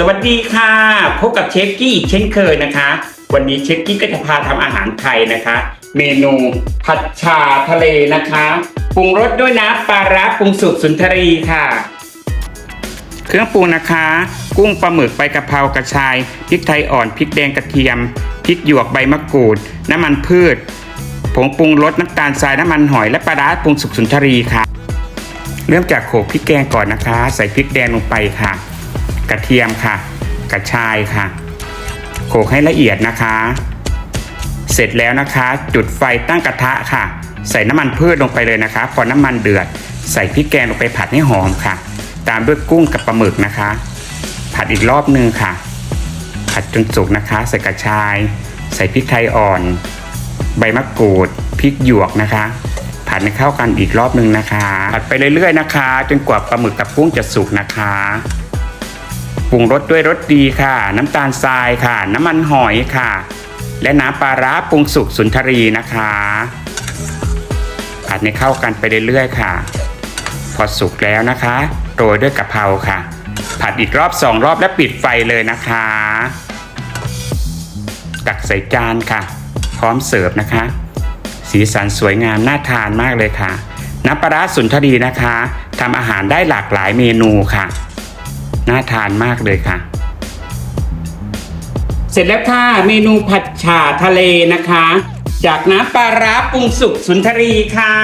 สวัสดีค่ะพบกับเชฟกี้อีกเช่นเคยนะคะ วันนี้เชฟกี้ก็จะพาทำอาหารไทยนะคะ เมนูผัดชาทะเลนะคะปรุงรสด้วยน้ำปลาร้าปรุงสุกสุนทรีค่ะ เครื่องปรุงนะคะ กุ้งปลาหมึกใบกะเพรากระชายพริกไทยอ่อนพริกแดงกระเทียมพริกหยวกใบมะกรูด น้ำมันพืชผงปรุงรสน้ำตาลทรายน้ำมันหอยและปลาร้าปรุงสุกสุนทรีค่ะ เริ่มจากโขลกพริกแกงก่อนนะคะ ใส่พริกแดงลงไปค่ะ กระเทียมค่ะ กระชายค่ะโขลกให้ละเอียดนะคะ เสร็จแล้วนะคะ จุดไฟตั้งกระทะค่ะ ใส่น้ำมันพืชลงไปเลยนะคะ พอน้ำมันเดือด ใส่พริกแกงลงไปผัดให้หอมค่ะ ตามด้วยกุ้งกับปลาหมึกนะคะ ผัดอีกรอบนึงค่ะ ผัดจนสุกนะคะ ใส่กระชาย ใส่พริกไทยอ่อน ใบมะกรูดพริกหยวกนะคะ ผัดให้เข้ากันอีกรอบนึงนะคะ ผัดไปเรื่อยๆนะคะ จนกว่าปลาหมึกกับกุ้งจะสุกนะคะ ปรุงรสด้วยรสดีค่ะ น้ำตาลทรายค่ะ น้ำมันหอยค่ะ และน้ำปลาร้าปรุงสุกสุนทรีนะคะ ผัดให้เข้ากันไปเรื่อยๆค่ะ พอสุกแล้วนะคะโรยด้วยกะเพราค่ะ ผัดอีกรอบสองรอบแล้วปิดไฟเลยนะคะตักใส่จานค่ะ พร้อมเสิร์ฟนะคะ สีสันสวยงามน่าทานมากเลยค่ะ น้ำปลาร้าสุนทรีนะคะทำอาหารได้หลากหลายเมนูค่ะ น่าทานมากเลยค่ะ เสร็จแล้วค่ะ เมนูผัดฉ่าทะเลนะคะ จากน้ำปลาร้าปรุงสุกสุนทรีค่ะ